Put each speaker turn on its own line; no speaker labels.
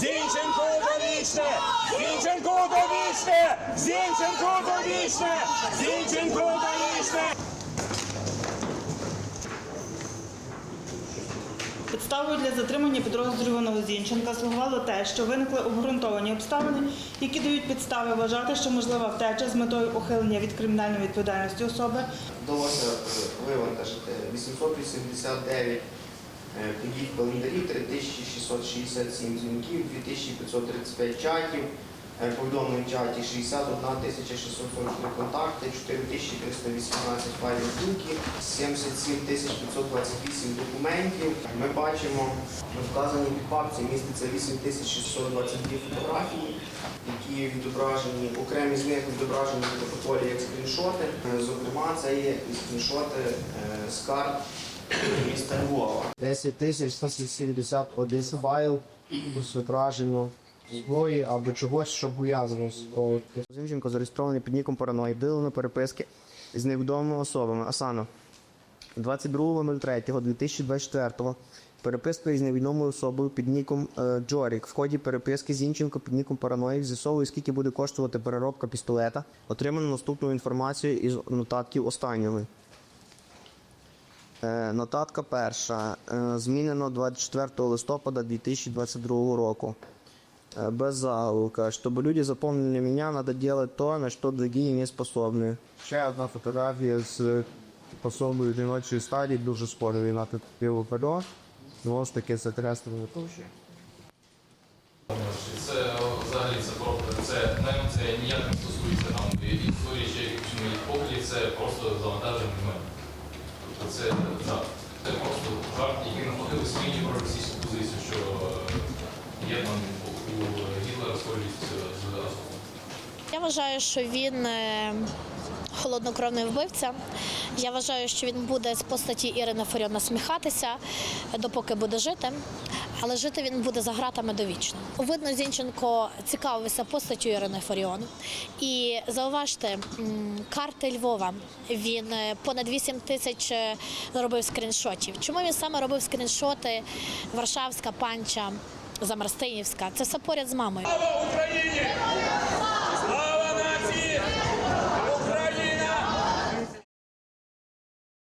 Зінченко довічне! Зінченко довічне! Зінченко довічне! Зінченко довічне!
Підставою для затримання підозрюваного Зінченка слугувало те, що виникли обґрунтовані обставини, які дають підстави вважати, що можлива втеча з метою ухилення від кримінальної відповідальності особи
Вдалося вивантажити 889 е, подій в календарі, 3667 дзвінків, 2535 чатів, е, повідомлень в чаті 61 643 контакти, 4318 файлів думки, 77 528 документів. Ми бачимо, вказані під папці міститься 8622 фотографії, які відображені, окремі з них відображені в протоколі як скріншоти. Е, Зокрема, це є скріншоти е, з карт міста Львова.
10 тисяч 171 файл зображено зброї або чогось, що пов'язано з того. Зареєстрований під ніком Параной, вділено переписки з невідомими особами. Асано 22.03.2024 переписка із невідомою особою під ніком е, Джорік. В ході переписки Зінченко під ніком Параноїк з'ясовує, скільки буде коштувати переробка пістолета. Отримано наступну інформацію із нотатків останньої. Е, Нотатка перша. Е, Змінено 24 листопада 2022 року. Е, Без заголовка. Чтобы люди запомнили меня, надо делать то, на что другие не способны. Ще одна фотографія з пособою жіночої стадії, дуже спорові на пиво перо. Знову ж таки, це трестове туші.
Це взагалі це просто це навіть це ніяк не стосується там історії чи якихось моїх поглядів, це просто завантаження в мене. Тобто це так. Це просто жарт, який навпаки свій про російську позицію, що е, є там у Гітлера схожість з Азовом.
Я вважаю, що він е, холоднокровний вбивця. Я вважаю, що він буде з постаті Ірини Фаріон насміхатися, допоки буде жити. Але жити він буде за гратами довічно. Видно, Зінченко цікавився постаттю Ірини Фаріон. І зауважте, карти Львова. Він е, понад 8 тисяч е, робив скріншотів. Чому він саме робив скріншоти? Варшавська, Панча, Замарстинівська. Це все поряд з мамою.
Україні!